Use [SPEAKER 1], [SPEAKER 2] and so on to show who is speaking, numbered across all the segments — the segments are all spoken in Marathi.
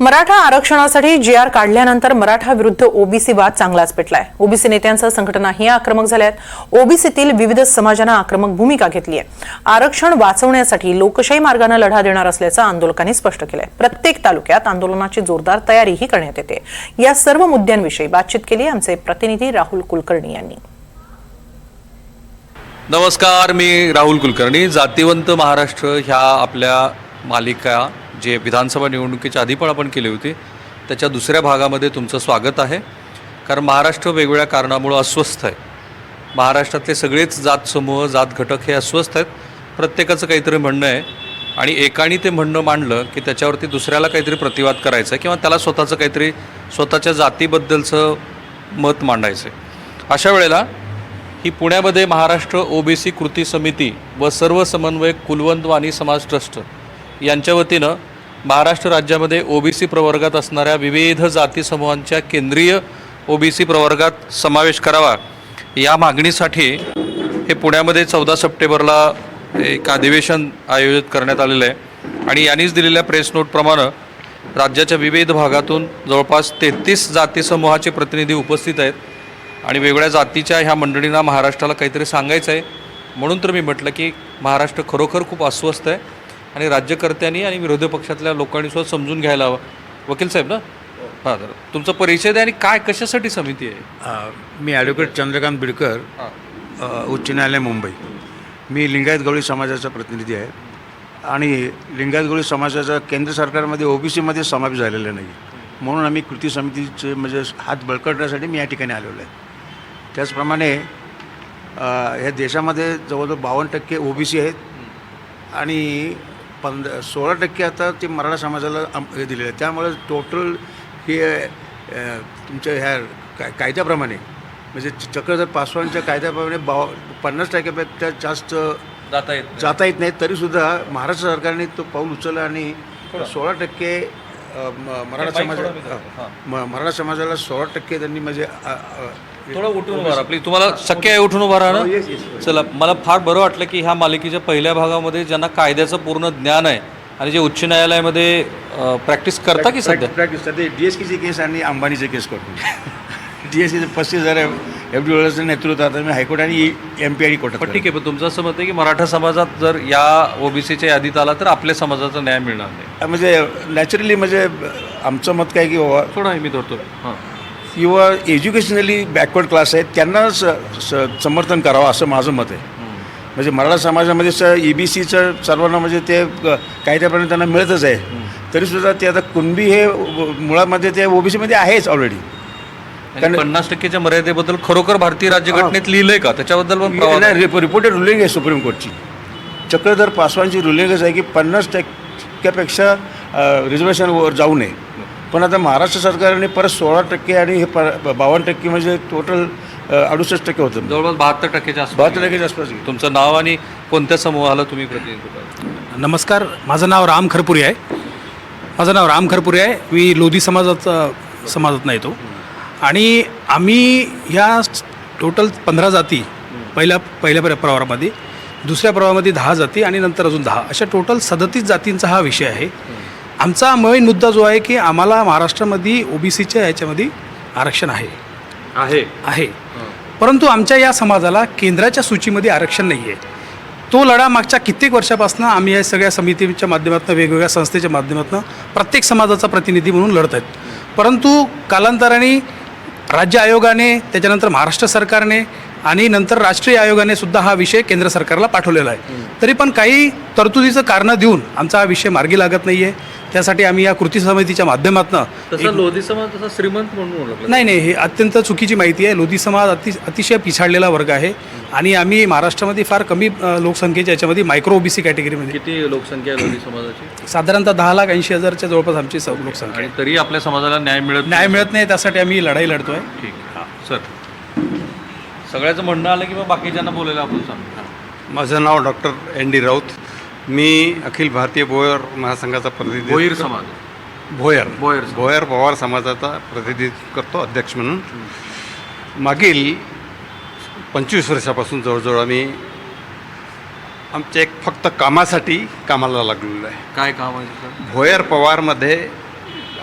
[SPEAKER 1] मराठा आरक्षणासाठी जी आर काढल्यानंतर मराठा विरुद्ध ओबीसी वाद चांगलाच पेटलाय. ओबीसी नेत्यांसह संघटनाही आक्रमक झाल्यात. ओबीसीतील विविध समाजानं आक्रमक भूमिका घेतली आहे आरक्षण वाचवण्यासाठी लोकशाही मार्गानं लढा देणार असल्याचं आंदोलकांनी स्पष्ट केलंय. प्रत्येक तालुक्यात आंदोलनाची जोरदार तयारीही करण्यात येते. या सर्व मुद्द्यांविषयी बातचीत केली आमचे प्रतिनिधी राहुल कुलकर्णी यांनी.
[SPEAKER 2] नमस्कार मी राहुल कुलकर्णी. जातिवंत महाराष्ट्र ह्या आपल्या मालिका जे विधानसभा निवडणुकीच्या आधी पण आपण केली होती त्याच्या दुसऱ्या भागामध्ये तुमचं स्वागत आहे. कारण महाराष्ट्र वेगवेगळ्या कारणामुळं अस्वस्थ आहे. महाराष्ट्रातले सगळेच जात समूह जात घटक हे अस्वस्थ आहेत. प्रत्येकाचं काहीतरी म्हणणं आहे. आणि एकाने ते म्हणणं मांडलं की त्याच्यावरती दुसऱ्याला काहीतरी प्रतिवाद करायचा आहे किंवा त्याला स्वतःचं काहीतरी स्वतःच्या जातीबद्दलचं मत मांडायचं आहे. अशा वेळेला ही पुण्यामध्ये महाराष्ट्र ओबीसी कृती समिती व सर्व समन्वयक कुलवंत वाणी समाज ट्रस्ट यांच्या वतीनं महाराष्ट्र राज्यामध्ये ओबीसी प्रवर्गात असणाऱ्या विविध जाती समूहांच्या केंद्रीय ओबीसी प्रवर्गात समावेश करावा. या मागणीसाठी हे पुण्यामध्ये चौदा सप्टेंबरला एक अधिवेशन आयोजित करण्यात आलेलं आहे. आणि यांनीच दिलेल्या प्रेस नोटप्रमाणे राज्याच्या विविध भागातून जवळपास तेहतीस जाती समूहाचे प्रतिनिधी उपस्थित आहेत. आणि वेगळ्या जातीच्या ह्या मंडळींना महाराष्ट्राला काहीतरी सांगायचं आहे. म्हणून तर मी म्हटलं की महाराष्ट्र खरोखर खूप अस्वस्थ आहे. आणि राज्यकर्त्यांनी आणि विरोधी पक्षातल्या लोकांनी सुद्धा समजून घ्यायला हवं. वकील साहेब ना? हां. तर तुमचा परिचय द्या आणि काय कशासाठी समिती आहे?
[SPEAKER 3] मी ॲडव्होकेट चंद्रकांत बिडकर उच्च न्यायालय मुंबई. मी लिंगायत गवळी समाजाचा प्रतिनिधी आहे आणि लिंगायत गवळी समाजाचा केंद्र सरकारमध्ये ओबीसीमध्ये समावेश झालेला नाही. म्हणून आम्ही कृती समितीचे म्हणजे हात बळकटण्यासाठी मी या ठिकाणी आलेलो आहे. त्याचप्रमाणे ह्या देशामध्ये जवळजवळ बावन्न टक्के ओबीसी आहेत आणि पंध सोळा टक्के आता ते मराठा समाजाला आम- हे दिलेलं आहे त्यामुळे टोटल हे तुमच्या ह्या काय कायद्याप्रमाणे म्हणजे च- चक्रधर पासवानच्या कायद्याप्रमाणे बाव पन्नास टक्क्यापेक्षा जास्त
[SPEAKER 2] जाता येत
[SPEAKER 3] जाता येत नाही तरीसुद्धा महाराष्ट्र सरकारने तो पाऊल उचलला आणि सोळा टक्के मराठा समाज मराठा समाजाला सोळा टक्के त्यांनी म्हणजे
[SPEAKER 2] थोडं उठून उभा राहा प्लीज तुम्हाला शक्य आहे उठून उभा
[SPEAKER 3] हो,
[SPEAKER 2] राहणं
[SPEAKER 3] yes.
[SPEAKER 2] चला मला फार बरं वाटलं की ह्या मालिकेच्या पहिल्या भागामध्ये ज्यांना कायद्याचं पूर्ण ज्ञान आहे आणि जे उच्च न्यायालयामध्ये प्रॅक्टिस करता की सध्या?
[SPEAKER 3] प्रॅक्टिस सध्या डी एस केची केस आणि अंबानीची केस करतो. डी एस केचे पस्तीस हजार एफ डी ओळचं नेतृत्वात मी हायकोर्ट आणि एम पी आणि कोर्टात
[SPEAKER 2] पण ठीक आहे पण तुमचं असं मत आहे की मराठा समाजात जर या ओबीसीच्या यादीत आला तर आपल्या समाजाचा न्याय मिळणार नाही.
[SPEAKER 3] म्हणजे नॅचरली म्हणजे आमचं मत काय की बाबा
[SPEAKER 2] थोडं आहे मी धरतो. हां.
[SPEAKER 3] किंवा एज्युकेशनली बॅकवर्ड क्लास आहेत त्यांना स स- समर्थन करावं असं माझं मत आहे. म्हणजे मराठा समाजामध्ये स ई बी सीचं सर्वांना म्हणजे ते अ, कायद्याप्रमाणे त्यांना मिळतच आहे. तरीसुद्धा ते आता कुणबी हे मुळामध्ये ते ओबीसीमध्ये आहेच ऑलरेडी
[SPEAKER 2] आणि पन्नास टक्केच्या मर्यादेबद्दल खरोखर भारतीय राज्यघटनेत लिहिलंय का? त्याच्याबद्दल प्रवा-
[SPEAKER 3] रिपोर्टेड रुलिंग आहे. सुप्रीम कोर्टची चक्रधर पासवानची रुलिंगच आहे की पन्नास टक्क्यापेक्षा रिझर्वेशनवर जाऊ नये. पण आता महाराष्ट्र सरकारने परत सोळा टक्के आणि हे प बावन्न टक्के म्हणजे टोटल अडुसष्ट टक्के होतं.
[SPEAKER 2] जवळपास बहात्तर टक्केच्या आसपास
[SPEAKER 3] बहात्तर टक्केच्या आसपास.
[SPEAKER 2] तुमचं नाव आणि कोणत्या समूहाला तुम्ही प्रतिनिधित्व करता?
[SPEAKER 4] नमस्कार माझं नाव राम खरपुरी आहे. माझं नाव राम खरपुरी आहे. मी लोधी समाजाचा समाजात येतो. आणि आम्ही ह्या टोटल पंधरा जाती पहिल्या पहिल्या प्र- प्रवारामध्ये दुसऱ्या प्रवारामध्ये दहा जाती आणि नंतर अजून दहा. अशा टोटल सदतीस जातींचा हा विषय आहे. आमचा मेन मुद्दा जो आहे की आम्हाला महाराष्ट्रामध्ये ओबीसीच्या याच्यामध्ये आरक्षण आहे.
[SPEAKER 2] आहे.
[SPEAKER 4] आहे. परंतु आमच्या या समाजाला केंद्राच्या सूचीमध्ये आरक्षण नाही आहे तो लढा मागच्या कित्येक वर्षापासून आम्ही या सगळ्या समितीच्या माध्यमातून वेगवेगळ्या संस्थेच्या माध्यमातून प्रत्येक समाजाचा प्रतिनिधी म्हणून लढत आहेत. परंतु कालांतराने राज्य आयोगाने त्याच्यानंतर महाराष्ट्र सरकारने आणि नंतर राष्ट्रीय आयोगाने सुद्धा हा विषय केंद्र सरकारला पाठवलेला आहे. तरी पण काही तरतुदीचं कारणं देऊन आमचा हा विषय मार्गी लागत नाही आहे त्यासाठी आम्ही या कृती समितीच्या माध्यमातून
[SPEAKER 2] तसा लोधी समाज तसा श्रीमंत म्हणून ओळखला
[SPEAKER 4] नाही नाही हे अत्यंत चुकीची माहिती आहे. लोधी समाज अति अतिशय पिछाडलेला वर्ग आहे. आणि आम्ही महाराष्ट्रामध्ये फार कमी लोकसंख्येच्या याच्यामध्ये मायक्रो ओबीसी कॅटेगरीमध्ये
[SPEAKER 2] किती लोकसंख्या आहे लोधी समाजाची?
[SPEAKER 4] साधारणतः दहा लाख ऐंशी हजारच्या जवळपास आमची लोकसंख्या
[SPEAKER 2] आणि तरी आपल्या समाजाला न्याय मिळत
[SPEAKER 4] न्याय मिळत नाही त्यासाठी आम्ही लढाई लढतोय.
[SPEAKER 2] ठीक हां सर. सगळ्याचं म्हणणं आलं की मग बाकीच्यांना बोलायला आपण सांगू.
[SPEAKER 5] माझं नाव डॉक्टर एन डी राऊत. मी अखिल भारतीय भोयर महासंघाचा प्रतिनिधी
[SPEAKER 2] भोईर समाज.
[SPEAKER 5] भोयर
[SPEAKER 2] भोयर.
[SPEAKER 5] भोयर पवार समाजाचा प्रतिनिधित्व करतो अध्यक्ष म्हणून. मागील पंचवीस वर्षापासून जवळजवळ आम्ही आमच्या एक फक्त कामासाठी कामाला लागलेलो आहे.
[SPEAKER 2] काय काम आहे?
[SPEAKER 5] भोयर पवारमध्ये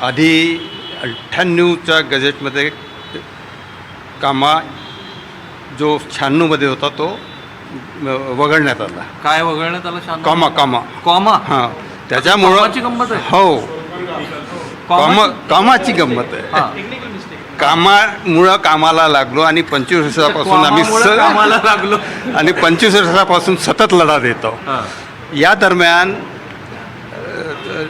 [SPEAKER 5] आधी अठ्ठ्याण्णवच्या गजेटमध्ये कामा जो शहाण्णवमध्ये होता तो वगळण्यात आला.
[SPEAKER 2] काय वगळण्यात आलं शांत
[SPEAKER 5] कामा कामा.
[SPEAKER 2] कॉमा?
[SPEAKER 5] हां. त्याच्यामुळं
[SPEAKER 2] कामाची गंमत आहे?
[SPEAKER 5] हो. कामा कामाची गंमत आहे.
[SPEAKER 2] हा.
[SPEAKER 5] कामामुळं कामाला लागलो आणि पंचवीस वर्षापासून आम्ही
[SPEAKER 2] कामामुळं कामाला लागलो.
[SPEAKER 5] आणि पंचवीस वर्षापासून सतत लढा देतो.
[SPEAKER 2] हा.
[SPEAKER 5] या दरम्यान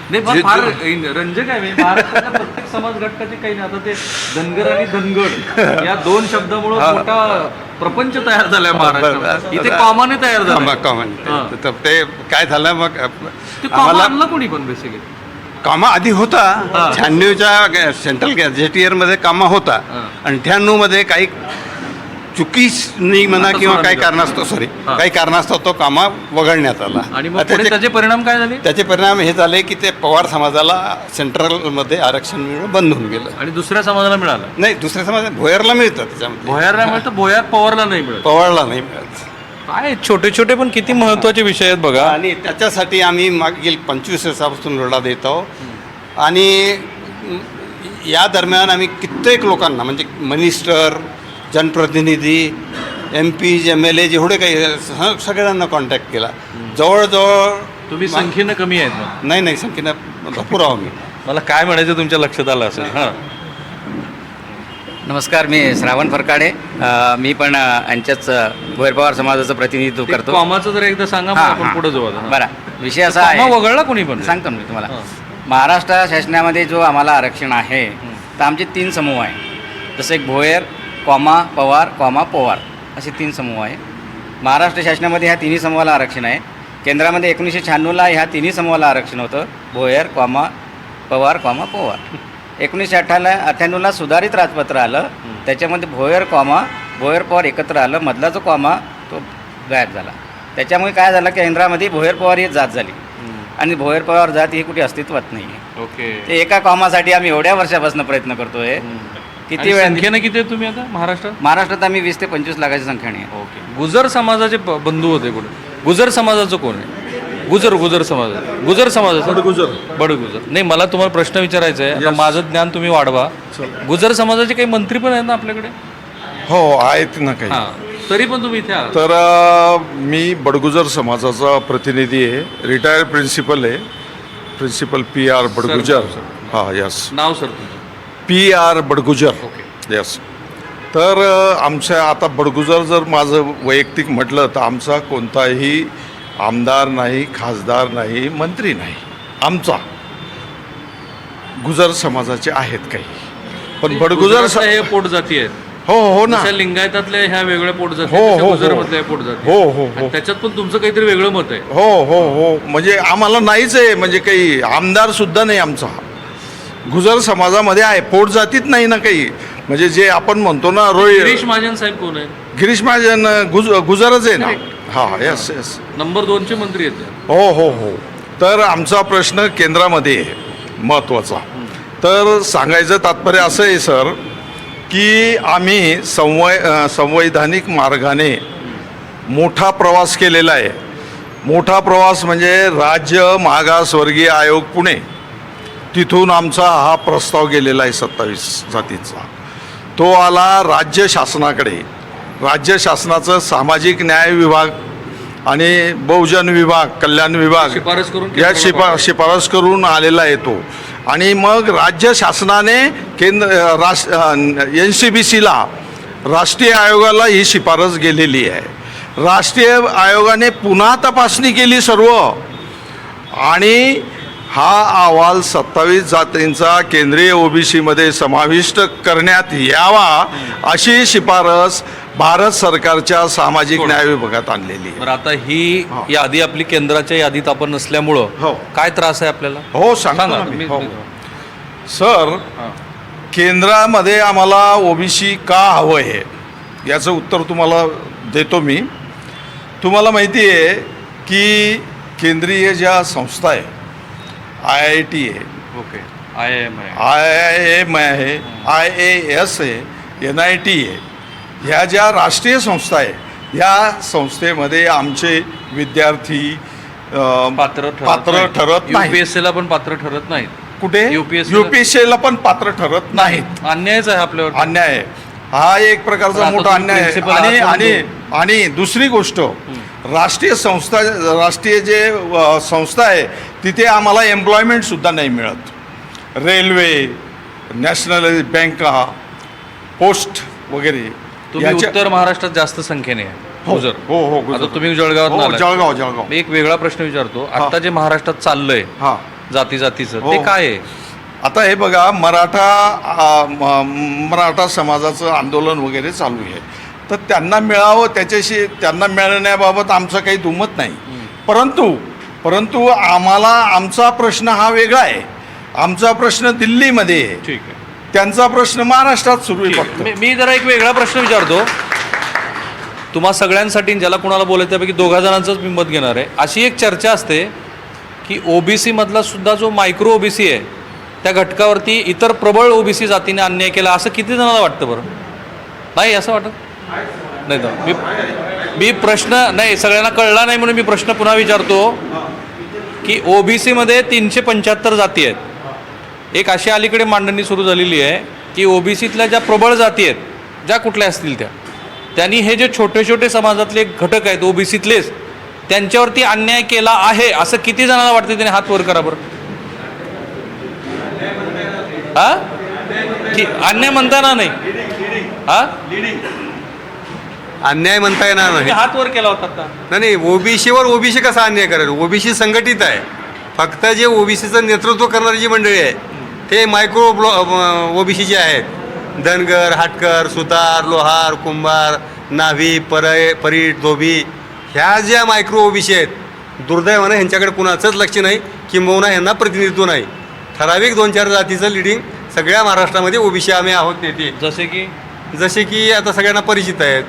[SPEAKER 2] नाही पण फार रंजक आहे म्हणजे महाराष्ट्रातल्या प्रत्येक समाज घटकाचे काही नाही. आता ते धनगर आणि धनगड या दोन शब्दामुळे मोठा प्रपंच तयार झालाय महाराष्ट्रात इथे कॉमाने तयार झाला
[SPEAKER 5] कामा. तर ते काय झालं मग?
[SPEAKER 2] ते कॉमा आणलं कोणी पण बेसिकली
[SPEAKER 5] कामा आधी होता. शहाण्णवच्या सेंट्रल गॅझेटियरमध्ये कामा होता.
[SPEAKER 2] हां.
[SPEAKER 5] अठ्ठ्याण्णवमध्ये काही चुकीनी म्हणा किंवा काही कारणास्तव सॉरी. काही कारणास्तव तो कामा वगळण्यात आला.
[SPEAKER 2] आणि मग
[SPEAKER 5] आता
[SPEAKER 2] पुढे
[SPEAKER 5] त्याचे-
[SPEAKER 2] त्याचे परिणाम काय झाले?
[SPEAKER 5] त्याचे परिणाम हे झाले की ते पवार समाजाला सेंट्रलमध्ये आरक्षण मिळणं बंद होऊन गेलं.
[SPEAKER 2] आणि दुसऱ्या समाजाला मिळालं?
[SPEAKER 5] नाही दुसऱ्या समाज भोयरला मिळतं त्याच्यामध्ये.
[SPEAKER 2] भोयारला मिळतं भोयार पवारला नाही मिळत.
[SPEAKER 5] पवारला नाही मिळत.
[SPEAKER 2] काय छोटे छोटे पण किती महत्त्वाचे विषय आहेत बघा.
[SPEAKER 5] आणि त्याच्यासाठी आम्ही मागील पंचवीस वर्षापासून लढा देत आहोत. आणि या दरम्यान आम्ही कित्येक लोकांना म्हणजे minister जनप्रतिनिधी M P M L A जेवढे काही सगळ्यांना कॉन्टॅक्ट केला. जवळजवळ
[SPEAKER 2] तुम्ही संख्येनं कमी आहेत मग.
[SPEAKER 5] नाही नाही संख्येनं भरपूर आहो मी.
[SPEAKER 2] मला काय म्हणायचं तुमच्या लक्षात आलं असेल. हां.
[SPEAKER 6] नमस्कार मी श्रावण फरकाडे. अ, मी पण अ, यांच्याच अ, भोयर पवार समाजाचं प्रतिनिधित्व
[SPEAKER 2] ते
[SPEAKER 6] करतो.
[SPEAKER 2] कॉमाचं जर एकदा सांगा मग
[SPEAKER 6] हां,
[SPEAKER 2] आपण
[SPEAKER 6] हां.
[SPEAKER 2] पुढे जाऊ आता.
[SPEAKER 6] बरं. विषय असा
[SPEAKER 2] कॉमा
[SPEAKER 6] आहे
[SPEAKER 2] वगळला कोणी पण?
[SPEAKER 6] सांगतो मी तुम्हाला.
[SPEAKER 2] हां.
[SPEAKER 6] महाराष्ट्र शासनामध्ये जो आम्हाला आरक्षण आहे तर आमचे तीन समूह आहे जसं एक भोयर कॉमा पवार कॉमा पवार असे तीन समूह आहे. महाराष्ट्र शासनामध्ये ह्या तिन्ही समूहाला आरक्षण आहे. केंद्रामध्ये एकोणीसशे शहाण्णवला ह्या तिन्ही समूहाला आरक्षण होतं. Bhoyar comma Pawar comma Pawar. एकोणीसशे अठ्ठाला अठ्ठ्याण्णवला सुधारित राजपत्र आलं. त्याच्यामध्ये भोयर कॉमा भोयर पवार एकत्र आलं. मधला जो कॉमा तो गायब झाला. त्याच्यामुळे काय झालं केंद्रामध्ये भोयर पवार ही जात झाली. आणि भोयर पवार जात ही कुठे अस्तित्वात नाही आहे
[SPEAKER 2] ओके.
[SPEAKER 6] ते एका कॉमासाठी आम्ही एवढ्या वर्षापासून प्रयत्न करतोय. किती वेळ
[SPEAKER 2] संख्येनं किती आहे तुम्ही आता? महाराष्ट्रात?
[SPEAKER 6] महाराष्ट्रात आम्ही वीस ते पंचवीस लाखाची संख्याने आहे.
[SPEAKER 2] ओके. गुजर समाजाचे ब- बंधू होते कुठे? गुजर समाजाचं कोण आहे? गुजर गुजर समाज गुजर समाजाचं? बडगुजर. बडगुजर. नाही मला तुम्हाला प्रश्न विचारायचा आहे. आता माझं ज्ञान तुम्ही वाढवा. गुजर समाजाचे काही मंत्री पण आहेत ना आपल्याकडे?
[SPEAKER 7] हो आहेत ना काही.
[SPEAKER 2] हां. तरी पण तुम्ही इथे आहात.
[SPEAKER 7] तर अ, मी बडगुजर समाजाचा प्रतिनिधी आहे. रिटायर्ड प्रिन्सिपल आहे. Principal P R Badgujar. हां यस
[SPEAKER 2] नाव सर तुमचं.
[SPEAKER 7] P R Badgujar. यस तर आमच्या आता बडगुजर जर माझं वैयक्तिक म्हटलं तर आमचा कोणताही आमदार नाही खासदार नाही मंत्री नाही. आमचा गुजर समाजाचे आहेत काही. पण बडगुजर स-
[SPEAKER 2] हे पोट जाती आहेत.
[SPEAKER 7] हो हो ना.
[SPEAKER 2] जशा लिंगायतातल्या ह्या वेगळ्या पोट जाती
[SPEAKER 7] हो, हो,
[SPEAKER 2] गुजर
[SPEAKER 7] हो.
[SPEAKER 2] मधल्या पोट जाती
[SPEAKER 7] हो, हो, हो.
[SPEAKER 2] आणि त्याच्यात पण तुमचं काहीतरी वेगळं मत आहे.
[SPEAKER 7] हो हो हो. म्हणजे आम्हाला नाहीच आहे. म्हणजे काही आमदार सुद्धा नाही आमचा. गुजर समाजामध्ये आहे पोट जातीत नाही ना काही. म्हणजे जे आपण म्हणतो ना
[SPEAKER 2] गिरीश
[SPEAKER 7] रोहित
[SPEAKER 2] महाजन साहेब कोण आहेत?
[SPEAKER 7] गिरीश महाजन गुज गुजरच आहे ना. हा येस येस
[SPEAKER 2] नंबर दोनचे मंत्री आहेत.
[SPEAKER 7] हो हो हो. तर आमचा प्रश्न केंद्रामध्ये आहे महत्त्वाचा. तर सांगायचं तात्पर्य असं आहे सर की आम्ही संवै संवैधानिक मार्गाने मोठा प्रवास केलेला आहे. मोठा प्रवास म्हणजे राज्य मागासवर्गीय आयोग पुणे. तिथून आमचा हा प्रस्ताव गेलेला आहे सत्तावीस जातींचा. तो आला राज्य शासनाकडे. राज्य शासनाचं सामाजिक न्याय विभाग आणि बहुजन विभाग कल्याण विभाग
[SPEAKER 2] शिफारस करून
[SPEAKER 7] या शिफा शिफारस करून आलेला आहे तो. आणि मग राज्य शासनाने केंद्र राष्ट्र एन सी बी सीला राष्ट्रीय आयोगाला ही शिफारस गेलेली आहे. राष्ट्रीय आयोगाने पुन्हा तपासणी केली सर्व. आणि हा अहवाल सत्तावीस जातींचा केंद्रीय ओबीसीमध्ये समाविष्ट करण्यात यावा अशी शिफारस भारत सरकारच्या सामाजिक न्याय विभागात आणलेली आहे.
[SPEAKER 2] बरं आता ही यादी आपली केंद्राच्या यादीत आपण नसल्यामुळं
[SPEAKER 7] हो.
[SPEAKER 2] काय त्रास आहे आपल्याला?
[SPEAKER 7] हो सांगा ना.
[SPEAKER 2] तुम्ही-
[SPEAKER 7] हो. सर केंद्रामध्ये आम्हाला ओबीसी का हवं आहे याचं उत्तर तुम्हाला देतो मी. तुम्हाला माहिती आहे की केंद्रीय ज्या संस्था आहे आय आय टी आहे.
[SPEAKER 2] ओके. आय एम आहे.
[SPEAKER 7] आय आय एम आहे आय ए एस आहे एन आय टी आहे. ह्या ज्या राष्ट्रीय संस्था आहे या संस्थेमध्ये आमचे विद्यार्थी अं,
[SPEAKER 2] पात्र
[SPEAKER 7] पात्र ठरत नाही
[SPEAKER 2] युपीएससीला पण पात्र ठरत नाहीत.
[SPEAKER 7] कुठे?
[SPEAKER 2] UPSC ला?
[SPEAKER 7] युपीएससीला पण पात्र ठरत नाहीत.
[SPEAKER 2] अन्यायच आहे आपल्यावर.
[SPEAKER 7] अन्याय. आहे हा एक
[SPEAKER 2] पण
[SPEAKER 7] प्रकारचा
[SPEAKER 2] आता
[SPEAKER 7] मोठा
[SPEAKER 2] तुम्ही
[SPEAKER 7] अन्याय आहे.
[SPEAKER 2] principal
[SPEAKER 7] आणि
[SPEAKER 2] आहात
[SPEAKER 7] आणि आणि दुसरी गोष्ट राष्ट्रीय संस्था राष्ट्रीय जे संस्था आहे तिथे आम्हाला एम्प्लॉयमेंट सुद्धा नाही मिळत. रेल्वे नॅशनल बँका पोस्ट वगैरे.
[SPEAKER 2] तुम्ही उत्तर महाराष्ट्रात जास्त संख्येने
[SPEAKER 7] हो
[SPEAKER 2] गुजर.
[SPEAKER 7] हो हो
[SPEAKER 2] आता. तुम्ही जळगावात
[SPEAKER 7] हो, जळगाव जळगाव.
[SPEAKER 2] मी एक वेगळा प्रश्न विचारतो. आता जे महाराष्ट्रात चाललंय
[SPEAKER 7] हा.
[SPEAKER 2] जाती जातीचं
[SPEAKER 7] हो.
[SPEAKER 2] ते काय आहे?
[SPEAKER 7] आता हे बघा मराठा मराठा समाजाचं आंदोलन वगैरे चालू आहे. तर त्यांना मिळावं त्याच्याशी त्यांना मिळण्याबाबत आमचं काही दुमत नाही. परंतु परंतु आम्हाला आमचा प्रश्न हा वेगळा आहे. आमचा प्रश्न दिल्लीमध्ये आहे.
[SPEAKER 2] ठीक आहे.
[SPEAKER 7] त्यांचा प्रश्न महाराष्ट्रात सुरू आहे फक्त.
[SPEAKER 2] मी- मी जरा एक वेगळा प्रश्न विचारतो. तुम्हा सगळ्यांसाठी ज्याला कुणाला बोलायचं त्यापैकी दोघा जणांचंच मी मत घेणार आहे. अशी एक चर्चा असते की ओबीसी मधला सुद्धा जो मायक्रो ओबीसी आहे त्या घटकावरती इतर प्रबळ ओबीसी जातीने अन्याय केला असं किती जणांना वाटतं बरं? नाही असं वाटत? नाही तर मी मी प्रश्न नाही सगळ्यांना कळला नाही म्हणून मी प्रश्न पुन्हा विचारतो की ओबीसीमध्ये तीनशे पंच्याहत्तर जाती आहेत. एक अशी अलीकडे मांडणी सुरू झालेली आहे की ओबीसीतल्या ज्या प्रबळ जाती आहेत ज्या कुठल्या असतील त्या त्यांनी हे जे छोटे छोटे समाजातले घटक आहेत ओबीसीतलेच त्यांच्यावरती अन्याय केला आहे असं किती जणांना वाटतं त्याने हात वर करा बरं? हा की अन्याय म्हणताना नाही. हा
[SPEAKER 5] अन्याय म्हणता येणार नाही.
[SPEAKER 2] हात वर केला होता आता
[SPEAKER 5] नाही नाही ओबीसीवर ओबीसी कसा अन्याय करेल? ओबीसी संघटित आहे. फक्त जे ओबीसीचं नेतृत्व करणारी जी मंडळी आहे ते मायक्रो ब्लॉ ओबीसी जे आहेत. धनगर हाटकर सुतार लोहार कुंभार नाव्ही परय परीट धोबी ह्या ज्या मायक्रो ओबीसी आहेत दुर्दैवानं ह्यांच्याकडे कुणाचंच लक्ष नाही किंबहुना ह्यांना प्रतिनिधित्व नाही. ठराविक दोन चार जातीचं लिडिंग सगळ्या महाराष्ट्रामध्ये ओबीसी आम्ही आहोत नेते
[SPEAKER 2] जसे की?
[SPEAKER 5] जसे की आता सगळ्यांना परिचित आहेत.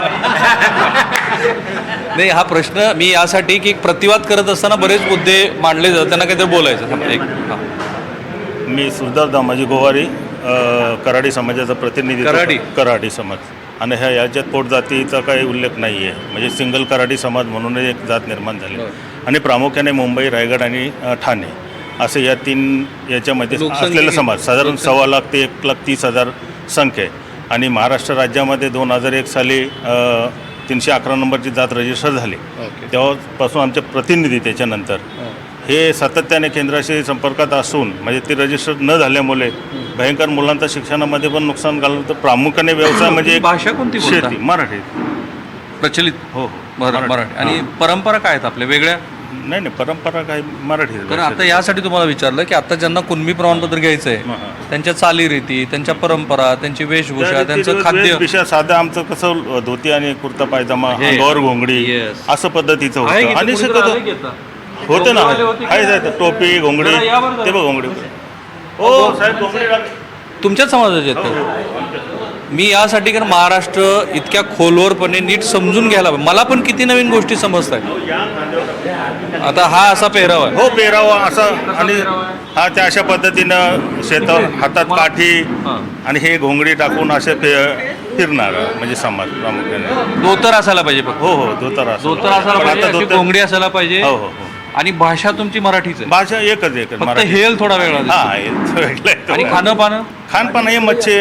[SPEAKER 2] नाही हा प्रश्न मी यासाठी की प्रतिवाद करत असताना बरेच मुद्दे मांडले जातात त्यांना काहीतरी बोलायचं एक.
[SPEAKER 8] मी सुरदार दामाजी गोवारी कराडी समाजाचा प्रतिनिधी
[SPEAKER 2] कराडी?
[SPEAKER 8] कराडी समाज आणि ह्या याच्यात पोटजातीचा काही उल्लेख नाही आहे म्हणजे सिंगल कराडी समाज म्हणून एक जात निर्माण झाली आणि प्रामुख्याने मुंबई रायगड आणि ठाणे असे या तीन याच्यामध्ये असलेला? समाज साधारण? सव्वा लाख ते एक लाख तीस हजार संख्या आहे आणि महाराष्ट्र राज्यामध्ये दोन हजार एक साली तीनशे अकरा नंबरची जात रजिस्टर झाली. तेव्हापासून आमचे प्रतिनिधी त्याच्यानंतर. हे. सातत्याने केंद्राशी संपर्कात असून म्हणजे ते रजिस्टर न झाल्यामुळे भयंकर मुलांचं शिक्षणामध्ये पण नुकसान घालून तर प्रामुख्याने व्यवसाय म्हणजे
[SPEAKER 2] भाषा कोणती?
[SPEAKER 8] शेती मराठी.
[SPEAKER 2] प्रचलित.
[SPEAKER 8] हो हो.
[SPEAKER 2] मरा- मराठी. आणि परंपरा काय आहेत आपल्या? वेगळ्या?
[SPEAKER 8] नाही नाही परंपरा काय मराठी
[SPEAKER 2] कारण आता यासाठी तुम्हाला विचारलं की आता ज्यांना कुणबी प्रमाणपत्र घ्यायचं आहे. त्यांच्या चालीरीती त्यांच्या परंपरा त्यांची वेशभूषा त्यांचं खाद्य
[SPEAKER 8] साधं आमचं कसं धोती आणि कुर्ता पायजामा. अंगावर घोंगडी. असं पद्धतीचं होतं आणि? होतं ना आहे टोपी घोंगडी. ते बघ घोंगडी हो साहेब घोंगडी.
[SPEAKER 2] तुमच्याच समाजाचे आहेत? मी यासाठी कारण महाराष्ट्र इतक्या खोलवरपणे नीट समजून घ्यायला हवं. मला पण किती नवीन गोष्टी समजत आहेत आता हा असा पेहराव आहे
[SPEAKER 8] हो पेरावा असा आणि हा त्या अशा पद्धतीनं शेतावर हातात काठी. आणि हे घोंगडी टाकून असे फिरणार म्हणजे समाज प्रामुख्याने
[SPEAKER 2] धोतर असायला पाहिजे
[SPEAKER 8] हो हो धोतर असं.
[SPEAKER 2] धोतर असायला पाहिजे घोंगडी असायला पाहिजे
[SPEAKER 8] हो हो हो
[SPEAKER 2] आणि भाषा तुमची मराठीच आहे
[SPEAKER 8] भाषा एकच
[SPEAKER 2] फक्त
[SPEAKER 8] मराठी.
[SPEAKER 2] हेल थोडा वेगळा. आणि खाणं पाणं
[SPEAKER 8] खानपान हे मच्छी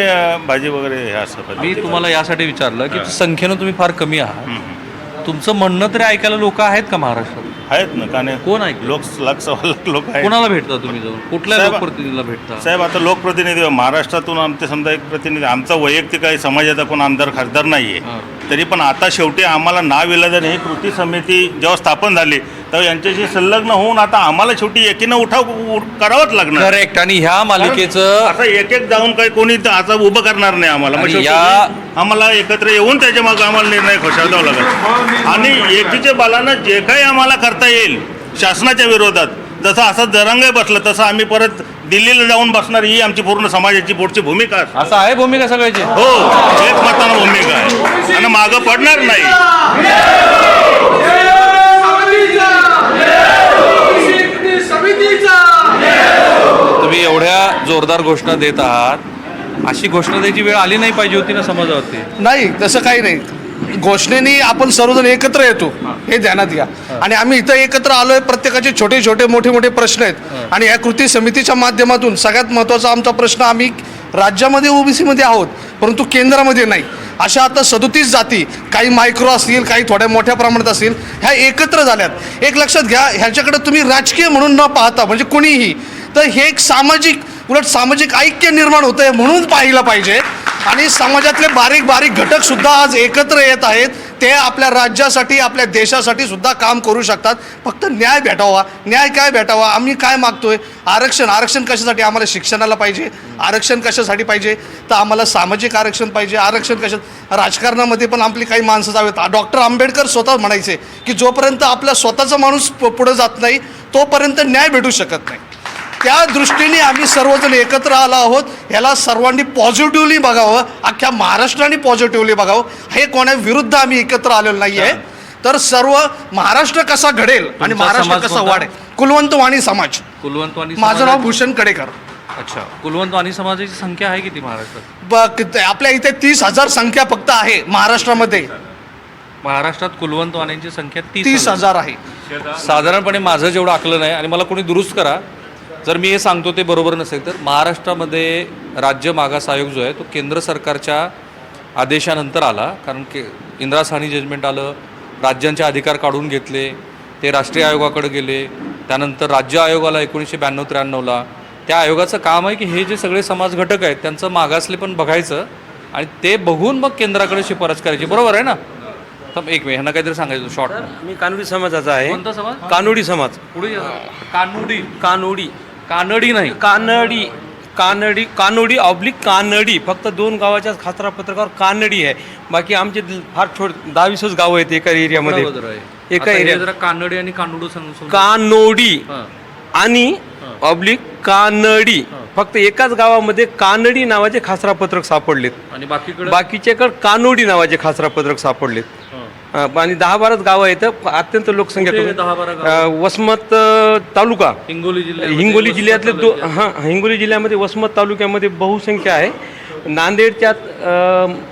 [SPEAKER 8] भाजी वगैरे हे असं
[SPEAKER 2] मी. तुम्हाला यासाठी विचारलं की संख्येनं तुम्ही फार कमी आहात. तुमचं म्हणणं तरी ऐकायला लोक आहेत का महाराष्ट्रात
[SPEAKER 8] आहेत ना का नाही
[SPEAKER 2] कोण ऐकलं?
[SPEAKER 8] लोक लाख सव्वा लाख लोक आहेत
[SPEAKER 2] कोणाला भेटता तुम्ही जाऊन कुठल्या लोकप्रतिनिधीला भेटता
[SPEAKER 8] साहेब आता लोकप्रतिनिधी महाराष्ट्रातून आमचे समजा एक प्रतिनिधी आमचा वैयक्तिक काही समाजाचा कोण आमदार खासदार नाही. आहे तरी पण आता शेवटी आम्हाला नाव इलाजाने ही कृती समिती जेव्हा स्थापन झाली तेव्हा यांच्याशी संलग्न होऊन आता आम्हाला शेवटी एकीनं उठाव उ- करावाच लागणार.
[SPEAKER 2] करेक्ट आणि ह्या मालिकेचं
[SPEAKER 8] आता एक एक जाऊन काही कोणी त- आता उभं करणार नाही आम्हाला. मग
[SPEAKER 2] आणि
[SPEAKER 8] शेवटी
[SPEAKER 2] या-
[SPEAKER 8] आम्हाला एकत्र येऊन त्याच्यामागे आम्हाला निर्णय घोषावं लागेल. आणि एकीच्या बलानं जे काही आम्हाला करता येईल शासनाच्या विरोधात जसं असं जरांगे बसलं तसं आम्ही परत दिल्लीला जाऊन बसणार ही आमची पूर्ण समाजाची पुढची भूमिका.
[SPEAKER 2] असं आहे भूमिका सगळ्याची?
[SPEAKER 8] हो एक मतानं भूमिका आहे. आणि मागं पडणार नाही
[SPEAKER 2] तुम्ही एवढ्या जोरदार घोषणा देत आहात. अशी घोषणा द्यायची वेळ आली नाही पाहिजे होती ना समाजावरती?
[SPEAKER 9] नाही तसं काही नाही. घोषणेने आपण सर्वजण एकत्र येतो हे ध्यानात घ्या. आणि आम्ही इथं एकत्र आलोय प्रत्येकाचे छोटे छोटे मोठे मोठे प्रश्न आहेत. आणि या कृती समितीच्या माध्यमातून सगळ्यात महत्त्वाचा आमचा प्रश्न आम्ही राज्यामध्ये ओबीसीमध्ये आहोत परंतु केंद्रामध्ये नाही. अशा आता सदोतीस जाती काही मायक्रो असतील काही थोड्या मोठ्या प्रमाणात असतील ह्या एकत्र झाल्यात. एक लक्षात घ्या ह्याच्याकडे तुम्ही राजकीय म्हणून न पाहता म्हणजे कोणीही तर हे एक सामाजिक उलट सामाजिक ऐक्य निर्माण होतं आहे म्हणून पाहिलं पाहिजे. आणि समाजातले बारीक बारीक घटकसुद्धा आज एकत्र येत आहेत. ते आपल्या राज्यासाठी आपल्या देशासाठी सुद्धा काम करू शकतात. फक्त न्याय भेटावा. न्याय काय भेटावा? आम्ही काय मागतोय? आरक्षण. आरक्षण कशासाठी? आम्हाला शिक्षणाला पाहिजे. आरक्षण कशासाठी पाहिजे? तर आम्हाला सामाजिक आरक्षण पाहिजे. आरक्षण कशा राजकारणामध्ये पण आपली काही माणसं जावेत. डॉक्टर आंबेडकर स्वतः म्हणायचे की जोपर्यंत आपला स्वतःचा माणूस पुढं जात नाही तोपर्यंत न्याय भेटू शकत नाही. त्या दृष्टीने आम्ही सर्वजण एकत्र आलो आहोत. ह्याला सर्वांनी पॉझिटिव्हली बघावं. अख्ख्या महाराष्ट्राने पॉझिटिव्हली बघावं. हे कोणा विरुद्ध आम्ही एकत्र आलेलो नाही आहे तर सर्व महाराष्ट्र कसा घडेल आणि महाराष्ट्र कसा? वाढेल? कुलवंतवाणी समाज.
[SPEAKER 2] कुलवंतवाणी
[SPEAKER 9] माझं नाव भूषण कडेकर.
[SPEAKER 2] अच्छा. कुलवंतवाणी समाजाची संख्या आहे किती महाराष्ट्रात?
[SPEAKER 9] ब आपल्या इथे तीस हजार संख्या फक्त आहे महाराष्ट्रामध्ये.
[SPEAKER 2] महाराष्ट्रात कुलवंतवाण्यांची संख्या
[SPEAKER 9] तीस हजार आहे.
[SPEAKER 2] साधारणपणे माझं जेवढं आकलन आहे आणि मला कोणी दुरुस्त करा जर मी हे सांगतो ते बरोबर नसेल तर महाराष्ट्रामध्ये राज्य मागास आयोग जो आहे तो केंद्र सरकारच्या आदेशानंतर आला. कारण के इंदिरा साहनी जजमेंट आलं राज्यांचे अधिकार काढून घेतले ते राष्ट्रीय आयोगाकडे गेले त्यानंतर राज्य आयोगाला एकोणीसशे ब्याण्णव त्र्याण्णवला. त्या आयोगाचं काम आहे की हे जे सगळे समाज घटक आहेत त्यांचं मागासले पण बघायचं आणि ते बघून मग केंद्राकडे शिफारस करायची. बरोबर आहे ना? तर एक मिनिट ह्यांना काहीतरी सांगायचं शॉर्ट
[SPEAKER 10] मी कानोडी समाजाचा आहे.
[SPEAKER 2] कोणता समाज?
[SPEAKER 10] कानोडी समाज.
[SPEAKER 2] पुढे या. कानोडी.
[SPEAKER 10] कानोडी.
[SPEAKER 2] कानडी नाही.
[SPEAKER 10] कानडी कानडी कानोडी ऑब्लिक कानडी. फक्त दोन गावाच्या खासरा पत्रकावर कानडी आहे. बाकी आमचे फार छोट दहा वीसच गावं आहेत एका एरियामध्ये. एका एरिया
[SPEAKER 2] जरा कानडी आणि कानडू सांगून सांगून-
[SPEAKER 10] कानोडी. आणि ऑब्लिक कानडी. फक्त एकाच गावामध्ये कानडी नावाचे खासरा पत्रक सापडलेत.
[SPEAKER 2] आणि बाकीकडे?
[SPEAKER 10] बाकीच्याकडे कानोडी नावाचे खासरा पत्रक सापडलेत. आणि दहा बाराच गावं आहेत. अत्यंत लोकसंख्या वसमत तालुका.
[SPEAKER 2] हिंगोली जिल्ह्यात
[SPEAKER 10] हिंगोली जिल्ह्यातले दो हां हिंगोली जिल्ह्यामध्ये वसमत तालुक्यामध्ये बहुसंख्या आहे. नांदेडच्या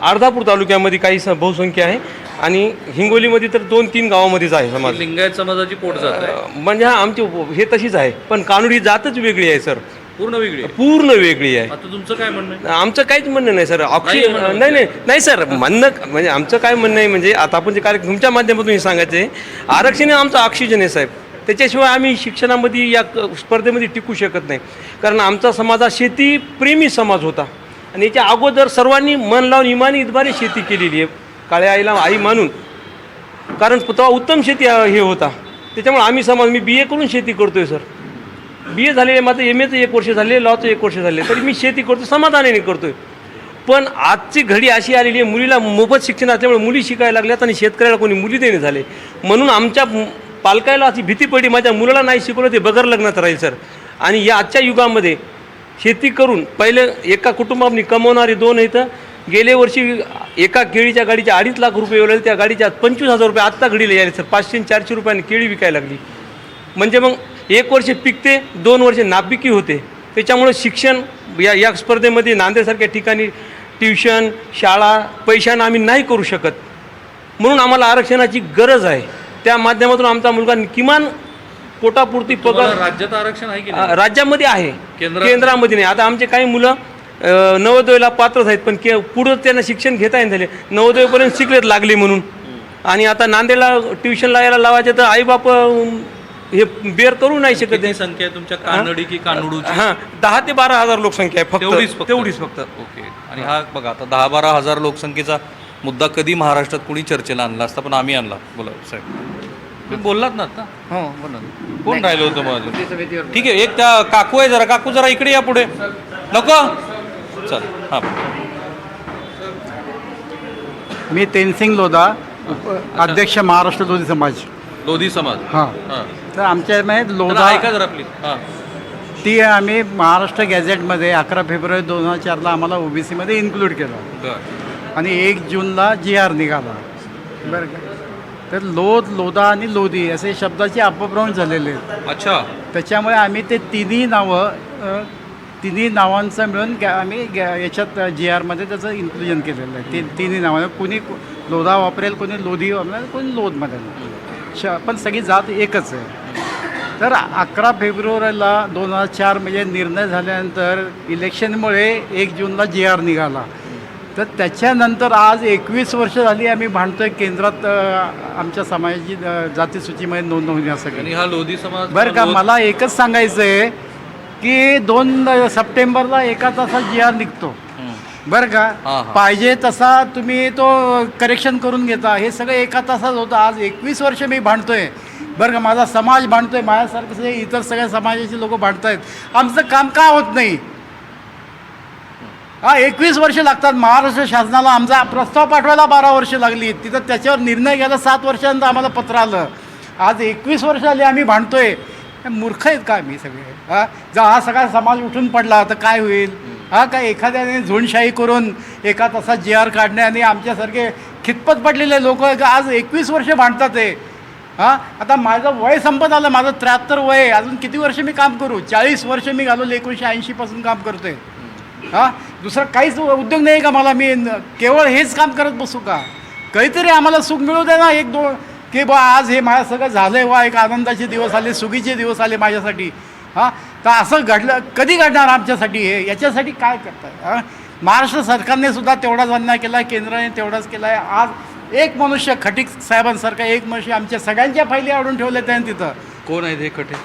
[SPEAKER 10] अर्धापूर तालुक्यामध्ये काही बहुसंख्या आहे. आणि हिंगोलीमध्ये तर दोन तीन गावामध्येच आहे समाज.
[SPEAKER 2] लिंगायत समाजाची पोट जात
[SPEAKER 10] म्हणजे हा आमची हे तशीच आहे. पण कानोडी जातच वेगळी आहे सर.
[SPEAKER 2] पूर्ण वेगळी आहे.
[SPEAKER 10] पूर्ण वेगळी आहे.
[SPEAKER 2] आता तुमचं काय म्हणणं आहे?
[SPEAKER 10] आमचं काहीच म्हणणं नाही सर. ऑक्सिजन
[SPEAKER 2] नाही म्हणणं
[SPEAKER 10] नाही नाही. नाही सर. म्हणणं म्हणजे आमचं काय म्हणणं आहे म्हणजे आता आपण जे कार्य तुमच्या माध्यमातून हे सांगायचं आहे आरक्षण हे आमचं ऑक्सिजन आहे साहेब. त्याच्याशिवाय आम्ही शिक्षणामध्ये या क- स्पर्धेमध्ये टिकू शकत नाही. कारण आमचा समाज हा शेतीप्रेमी समाज होता. आणि याच्या अगोदर सर्वांनी मन लावून इमानी इतबारी शेती केलेली आहे काळ्या आईला आई मानून. कारण तेव्हा उत्तम शेती अ, हे होता. त्याच्यामुळे आम्ही समाज मी बी ए करून शेती करतोय सर. बी ए झालेले माझं एम एचं एक वर्ष झाले लॉचं एक वर्ष झाले. तरी मी शेती करतो समाधानाने करतोय. पण आजची घडी अशी आलेली आहे मुलीला मोफत शिक्षण असल्यामुळे मुली शिकायला लागल्यात आणि शेतकऱ्याला कोणी मुली देणे झाले. म्हणून आमच्या पालकायला अशी भीती पडली माझ्या मुलाला नाही शिकवलं ते बगर लग्नात राहील सर. आणि या आजच्या युगामध्ये शेती करून पहिले एका कुटुंबाने कमवणारे दोन इथं गेले वर्षी एका केळीच्या गाडीच्या अडीच लाख रुपये एवढे त्या गाडीच्या पंचवीस हजार रुपये आत्ता घडीला यायले सर. पाचशे चारशे रुपयाने केळी विकायला लागली. म्हणजे मग एक वर्ष पिकते दोन वर्ष नापिकी होते. त्याच्यामुळं शिक्षण या या स्पर्धेमध्ये नांदेडसारख्या ठिकाणी ट्युशन शाळा पैशानं आम्ही नाही करू शकत. म्हणून आम्हाला आरक्षणाची गरज आहे. त्या माध्यमातून आमचा मुलगा किमान पोटापुरती पगार
[SPEAKER 2] राज्यात आरक्षण आहे की
[SPEAKER 10] राज्यामध्ये आहे? केंद्रामध्ये नाही. आता आमचे काही मुलं नवोदयला पात्रच आहेत पण के पुढं त्यांना शिक्षण घेता येत झाले नवोदयपर्यंत शिकलेत लागले म्हणून. आणि आता नांदेडला ट्युशनला यायला लावायचे तर आईबाप हे बेर करू नाही शकत
[SPEAKER 2] किती संख्या आहे तुमच्या? कानडी की कानडूची?
[SPEAKER 10] हां दहा ते बारा हजार लोकसंख्या आहे
[SPEAKER 2] तेवढीच
[SPEAKER 10] फक्त.
[SPEAKER 2] फक्त
[SPEAKER 10] तेवढीच फक्त.
[SPEAKER 2] ओके. आणि हा बघा आता दहा बारा हजार लोकसंख्येचा मुद्दा कधी महाराष्ट्रात कुणी चर्चेला आणला असता पण आम्ही आणला. बोला साहेब. तुम्ही बोललात ना आता? हो बोला कोण राहिलं होतं मग अजून? ठीक आहे एक त्या काकू आहे जरा. काकू जरा इकडे या पुढे. नको? चल हां.
[SPEAKER 11] मी तेनसिंग लोधा उप- अध्यक्ष महाराष्ट्र लोधी समाज.
[SPEAKER 2] लोधी समाज.
[SPEAKER 11] हां.
[SPEAKER 2] हां.
[SPEAKER 11] तर आमच्यामध्ये
[SPEAKER 2] जरा
[SPEAKER 11] लोधा
[SPEAKER 2] ऐका जरा प्लीज हां.
[SPEAKER 11] ती आम्ही महाराष्ट्र गॅझेटमध्ये अकरा फेब्रुवारी दोन हजार चारला आम्हाला ओबीसीमध्ये इन्क्लूड केलं. आणि एक जूनला जी आर निघाला. बरं का? तर लोध लोधा आणि लोधी असे शब्दाचे अपभ्रंश झालेले आहेत.
[SPEAKER 2] अच्छा.
[SPEAKER 11] त्याच्यामुळे आम्ही ते तिन्ही नावं तिन्ही नावांचं मिळून गॅ आम्ही गॅ याच्यात जी आरमध्ये त्याचं इन्क्लुजन केलेलं आहे. ती तिन्ही नावं कुणी लोधा वापरेल कोणी लोधी वापरेल कोणी लोध श पण सगळी जात एकच आहे. तर अकरा फेब्रुवारीला दोन हजार चार म्हणजे निर्णय झाल्यानंतर इलेक्शनमुळे एक जूनला जी आर निघाला. तर त्याच्यानंतर आज एकवीस वर्ष झाली आम्ही भांडतोय केंद्रात आमच्या समाजाची जातीसूचीमध्ये नोंद होण्यासाठी
[SPEAKER 2] हा लोधी समाज
[SPEAKER 11] बरं का मला एकच सांगायचं आहे की दोन सप्टेंबरला एका तासात जी आर निघतो. बरं
[SPEAKER 2] हां,
[SPEAKER 11] का?
[SPEAKER 2] हां.
[SPEAKER 11] पाहिजे तसा तुम्ही तो करेक्शन करून घेता. हे सगळं एका तासात होतं. आज एकवीस वर्ष मी भांडतोय. बरं का? माझा समाज भांडतोय. माझ्यासारखं सगळे इतर सगळ्या समाजाचे लोक भांडतायत. आमचं काम का होत नाही? हा एकवीस वर्ष लागतात. महाराष्ट्र शासनाला आमचा प्रस्ताव पाठवायला बारा वर्ष लागली. तिथं त्याच्यावर निर्णय घ्यायला सात वर्षानंतर आम्हाला पत्र आलं. आज एकवीस वर्ष आली आम्ही भांडतोय. हे मूर्ख आहेत का आम्ही सगळे? हा? जर हा सगळा समाज उठून पडला. तर काय होईल? हा काय एखाद्याने झुंडशाही करून एका तासात जे आर काढणे आणि आमच्यासारखे खितपत पडलेले लोक आज एकवीस वर्ष भांडतात ते हां? आता माझं वय संपत आलं माझं त्र्याहत्तर वय आहे. अजून किती वर्ष मी काम करू? चाळीस वर्ष मी घालवले एकोणीसशे ऐंशीपासून काम करतोय. हां? दुसरा काहीच उद्योग नाही का मला? मी केवळ हेच काम करत बसू का? काहीतरी आम्हाला सुख मिळू दे ना एक दोन. की बा आज हे माझं सगळं झालं आहे वा एक आनंदाचे दिवस आले सुगीचे दिवस आले माझ्यासाठी. हां? तर असं घडलं? कधी घडणार आमच्यासाठी हे? याच्यासाठी काय करताय हां? महाराष्ट्र सरकारने सुद्धा तेवढाच अन्याय केला आहे केंद्राने तेवढाच केला आहे आज एक मनुष्य खटीक साहेबांसारखा एक मनुष्य आमच्या सगळ्यांच्या फायली आणून ठेवले त्याने तिथं.
[SPEAKER 2] कोण आहेत हे कठे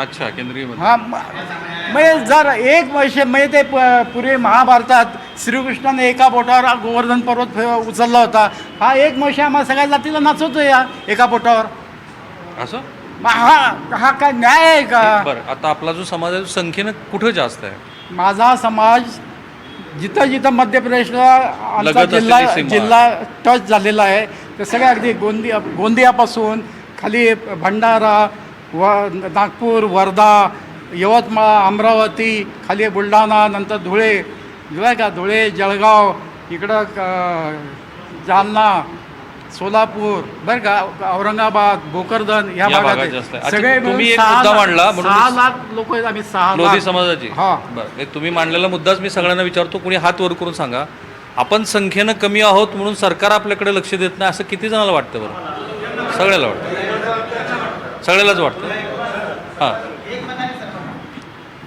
[SPEAKER 2] अच्छा केंद्रीय मंत्री.
[SPEAKER 11] हा म- म्हणजे जर एक वर्ष म्हणजे ते प- पूर्वी महाभारतात श्रीकृष्णाने एका बोटावर गोवर्धन पर्वत उचलला होता. हा एक वर्ष आम्हाला सगळ्या जातीला नाचवतो या एका बोटावर.
[SPEAKER 2] असं?
[SPEAKER 11] मग हा हा काय न्याय आहे का?
[SPEAKER 2] बरं आता आपला जो समाज आहे तो संख्येनं कुठं जास्त आहे?
[SPEAKER 11] माझा समाज जिथं जिथं मध्य प्रदेशला आमचा
[SPEAKER 2] असलेली
[SPEAKER 11] जिल्हा
[SPEAKER 2] सीमा.
[SPEAKER 11] जिल्हा टच झालेला आहे ते सगळे अगदी गोंदिया गोंदियापासून खाली भंडारा व नागपूर वर्धा यवतमाळ अमरावती खाली बुलढाणा नंतर धुळे. धुळे का? धुळे जळगाव इकडं क- जालना सोलापूर बरं का औरंगाबाद भोकरदन
[SPEAKER 2] या
[SPEAKER 11] भागात
[SPEAKER 2] भागात
[SPEAKER 11] आहे.
[SPEAKER 2] जास्त आहे. अच्छा,
[SPEAKER 11] सगळे
[SPEAKER 2] तुम्ही एक
[SPEAKER 11] सहा
[SPEAKER 2] मुद्दा
[SPEAKER 11] लाख-
[SPEAKER 2] मांडला म्हणून
[SPEAKER 11] सहा
[SPEAKER 2] मी-
[SPEAKER 11] लाख लोक आहेत आम्ही सहा
[SPEAKER 2] लोधी
[SPEAKER 11] लाख.
[SPEAKER 2] समाजाची.
[SPEAKER 11] हा.
[SPEAKER 2] बरं हे तुम्ही मांडलेला मुद्दाच मी सगळ्यांना विचारतो कोणी हात वर करून सांगा. आपण संख्येनं कमी आहोत म्हणून सरकार आपल्याकडे लक्ष देत नाही असं किती जणाला वाटतं बरं? सगळ्याला वाटतं. सगळ्यालाच वाटतं. हां.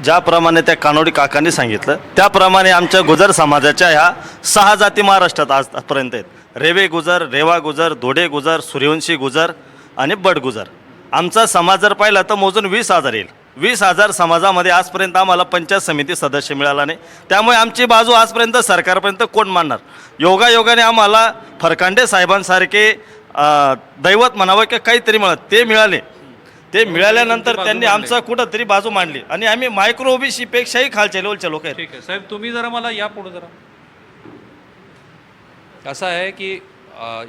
[SPEAKER 12] ज्याप्रमाणे त्या कानोडी काकांनी सांगितलं त्याप्रमाणे आमच्या गुजर समाजाच्या ह्या सहा जाती महाराष्ट्रात आजपर्यंत आहेत. रेवे गुजर रेवा गुजर धोडे गुजर सूर्यवंशी गुजर आणि बड गुजर. आमचा समाज जर पाहिला तर मोजून वीस हजार येईल. वीस हजार समाजामध्ये आजपर्यंत आम्हाला पंचायत समिती सदस्य मिळाला नाही. त्यामुळे आमची बाजू आजपर्यंत सरकारपर्यंत कोण मानणार? योगायोगाने आम्हाला फरकांडे साहेबांसारखे दैवत म्हणावं की काहीतरी मिळत ते मिळाले. ते मिळाल्यानंतर त्यांनी. आमचा कुठंतरी बाजू मांडली. आणि आम्ही मायक्रो ओबीसी पेक्षाही खालच्या लेवलचे लोक आहेत.
[SPEAKER 2] ठीक आहे. साहेब तुम्ही जरा मला या पुढे जरा. असं आहे की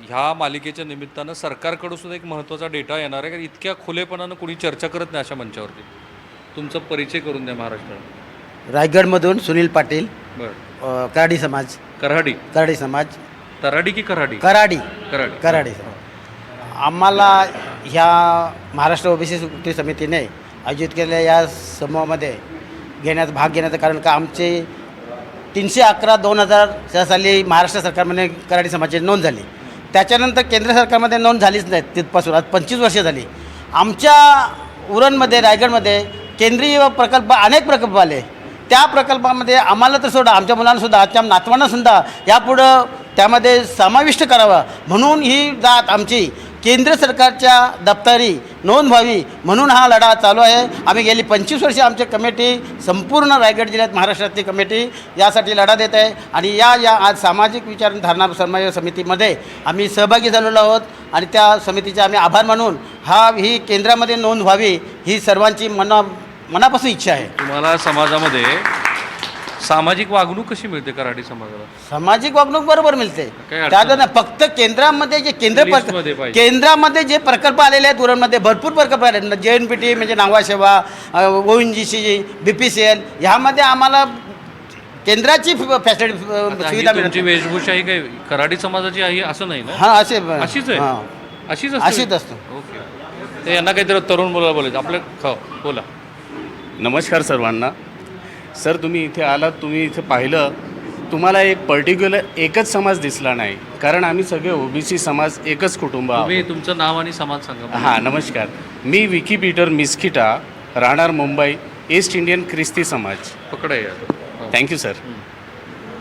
[SPEAKER 2] ह्या मालिकेच्या निमित्तानं सरकारकडून सुद्धा एक महत्त्वाचा डेटा येणार आहे कारण इतक्या खुलेपणानं कुणी चर्चा करत नाही अशा मंचावरती. तुमचा परिचय करून द्या महाराष्ट्राला.
[SPEAKER 13] रायगडमधून सुनील पाटील
[SPEAKER 2] बरं.
[SPEAKER 13] कराडी समाज.
[SPEAKER 2] कराडी?
[SPEAKER 13] कराडी समाज.
[SPEAKER 2] तराडी की कराडी?
[SPEAKER 13] कराडी.
[SPEAKER 2] कराडी.
[SPEAKER 13] कराडी. समाज आम्हाला ह्या महाराष्ट्र ओबीसी कृती समितीने आयोजित केलेल्या या समूहामध्ये घेण्यात भाग घेण्याचं कारण का आमचे तीनशे अकरा दोन हजार साली महाराष्ट्र सरकारमध्ये कराडी समाजाची नोंद झाली. त्याच्यानंतर केंद्र सरकारमध्ये नोंद झालीच नाही तिथपासून. आज पंचवीस वर्षे झाली. आमच्या उरणमध्ये रायगडमध्ये केंद्रीय प्रकल्प अनेक प्रकल्प आले. त्या प्रकल्पामध्ये आम्हाला तर सोडा आमच्या मुलांनासुद्धा आमच्या नातवांनासुद्धा यापुढं त्यामध्ये समाविष्ट करावं. म्हणून ही जात आमची केंद्र सरकारच्या दप्तरी नोंद व्हावी. म्हणून हा लढा चालू आहे. आम्ही गेली पंचवीस वर्षे आमची कमिटी संपूर्ण रायगड जिल्ह्यात महाराष्ट्रातली कमिटी यासाठी लढा देत आहे. आणि या या आज सामाजिक विचारधारणा समन्वय समितीमध्ये आम्ही सहभागी झालेलो आहोत. आणि त्या समितीचे आम्ही आभार मानून हा ही केंद्रामध्ये नोंद व्हावी ही सर्वांची मना मनापासून इच्छा आहे.
[SPEAKER 2] तुम्हाला समाजामध्ये सामाजिक वागणूक कशी मिळते कराडी समाजाला?
[SPEAKER 13] सामाजिक वागणूक बरोबर मिळते.
[SPEAKER 2] काही अडचण
[SPEAKER 13] त्यात नाही. फक्त केंद्रामध्ये जे केंद्र
[SPEAKER 2] लिस्टमध्ये
[SPEAKER 13] प्रकल्प
[SPEAKER 2] पाहिजे.
[SPEAKER 13] केंद्रामध्ये जे प्रकल्प आलेले आहेत उरणमध्ये भरपूर प्रकल्प आले जे एन पी टी म्हणजे नावा सेवा O N G C B P C L ह्यामध्ये आम्हाला केंद्राची फॅसिलिटी
[SPEAKER 2] आता ही
[SPEAKER 13] सुविधा
[SPEAKER 2] तुमची
[SPEAKER 13] मिळते
[SPEAKER 2] वेशभूषा ही काही कराडी समाजाची आहे असं नाही ना?
[SPEAKER 13] हां असे
[SPEAKER 2] अशीच आहे?
[SPEAKER 13] हां.
[SPEAKER 2] अशीच
[SPEAKER 13] अशीच असतं.
[SPEAKER 2] ओके. ते यांना काहीतरी तरुण मुलाला बोलायचं. आपलं हो बोला.
[SPEAKER 14] नमस्कार सर्वांना. सर तुम्ही इथे आलात तुम्ही इथे पाहिलं
[SPEAKER 15] तुम्हाला एक पर्टिक्युलर एकच समाज दिसला नाही. कारण आम्ही सगळे ओबीसी समाज एकच कुटुंब आहोत.
[SPEAKER 2] तुम्ही तुमचं नाव आणि समाज सांगा
[SPEAKER 15] हां नमस्कार. मी विकी पीटर मिस्किटा राहणार मुंबई ईस्ट इंडियन ख्रिस्ती समाज.
[SPEAKER 2] पकडा या
[SPEAKER 15] थँक्यू सर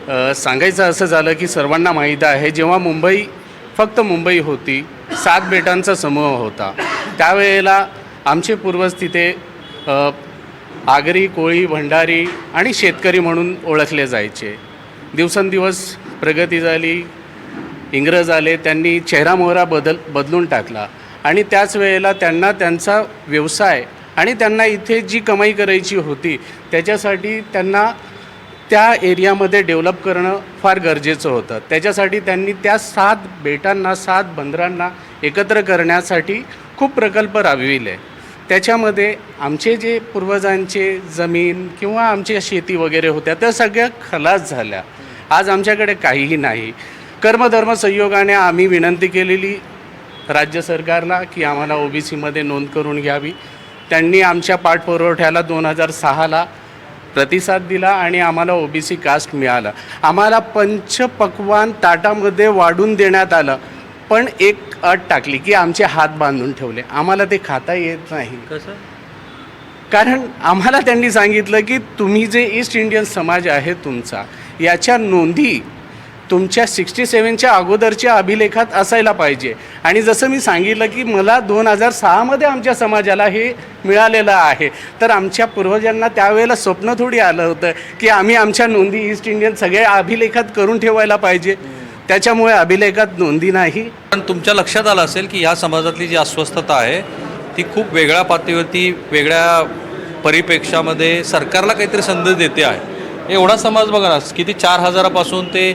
[SPEAKER 15] अ, सांगायचं असं झालं की सर्वांना माहीत आहे जेव्हा मुंबई फक्त मुंबई होती सात बेटांचा समूह होता. त्यावेळेला आमचे पूर्वज तिथे अ, आगरी कोळी भंडारी आणि शेतकरी म्हणून ओळखले जायचे. दिवसेंदिवस प्रगती झाली इंग्रज आले त्यांनी चेहरामोहरा बदल बदलून टाकला. आणि त्याच वेळेला त्यांना त्यांचा व्यवसाय आणि त्यांना इथे जी कमाई करायची होती त्याच्यासाठी त्यांना त्या एरियामध्ये डेव्हलप करणं फार गरजेचं होतं. त्याच्यासाठी त्यांनी त्या सात बेटांना सात बंदरांना एकत्र करण्यासाठी खूप प्रकल्प राबविले. त्याच्यामध्ये आमचे जे पूर्वजांचे जमीन किंवा आमच्या शेती वगैरे होत्या त्या सगळ्या खलास झाल्या. आज आमच्याकडे काहीही नाही. कर्मधर्म संयोगाने आम्ही विनंती केलेली राज्य सरकारला की आम्हाला ओ बी सीमध्ये नोंद करून घ्यावी. त्यांनी आमच्या पाठपुरवठ्याला दोन हजार सहाला प्रतिसाद दिला आणि आम्हाला ओ बी सी कास्ट मिळाला. आम्हाला पंचपक्वान ताटामध्ये वाढून देण्यात आलं. पण एक अट टाकली की आमचे हात बांधून ठेवले. आम्हाला ते खाता येत नाही.
[SPEAKER 2] कसं?
[SPEAKER 15] कारण आम्हाला त्यांनी सांगितलं की तुम्ही जे ईस्ट इंडियन समाज आहे तुमचा याच्या नोंदी तुमच्या सिक्स्टी सेवनच्या अगोदरच्या अभिलेखात असायला पाहिजे. आणि जसं मी सांगितलं की मला दोन हजार सहामध्ये आमच्या समाजाला हे मिळालेलं आहे. तर आमच्या पूर्वजांना त्यावेळेला स्वप्न थोडी आलं होतं की आम्ही आमच्या नोंदी ईस्ट इंडियन सगळ्या अभिलेखात करून ठेवायला पाहिजे. त्याच्यामुळे अभिलेखात नोंदी नाही.
[SPEAKER 2] पण तुमच्या लक्षात आलं असेल की या समाजातली जी अस्वस्थता आहे ती खूप वेगळ्या पातळीवरती वेगळ्या परिप्रेक्षामध्ये सरकारला काहीतरी संधी देते आहे. एवढा समाज बघा ना किती चार हजारापासून ते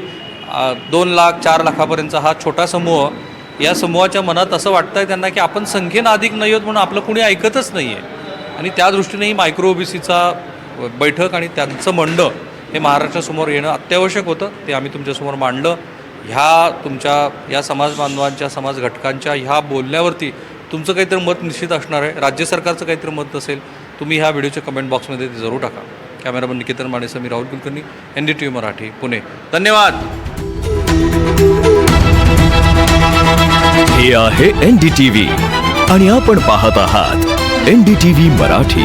[SPEAKER 2] दोन लाख चार लाखापर्यंतचा हा छोटा समूह या समूहाच्या मनात असं वाटतं आहे त्यांना की आपण संख्येनं अधिक नाही आहोत म्हणून आपलं कुणी ऐकतच नाही आहे आणि त्या दृष्टीनेही मायक्रो ओबीसीचा बैठक आणि त्यांचं म्हणणं हे महाराष्ट्रासमोर येणं अत्यावश्यक होतं. ते आम्ही तुमच्यासमोर मांडलं. ह्या तुमच्या या समाज बांधवांच्या समाज घटकांच्या ह्या बोलण्यावरती तुमचं काहीतरी मत निश्चित असणार आहे. राज्य सरकारचं काहीतरी मत नसेल तुम्ही ह्या व्हिडिओच्या कमेंट बॉक्समध्ये ते जरूर टाका. कॅमेरामन निकेतन मानेसह मी Rahul Kulkarni N D T V Marathi Pune. धन्यवाद!
[SPEAKER 14] हे आहे एन डी टी व्ही आणि आपण पाहत आहात N D T V Marathi.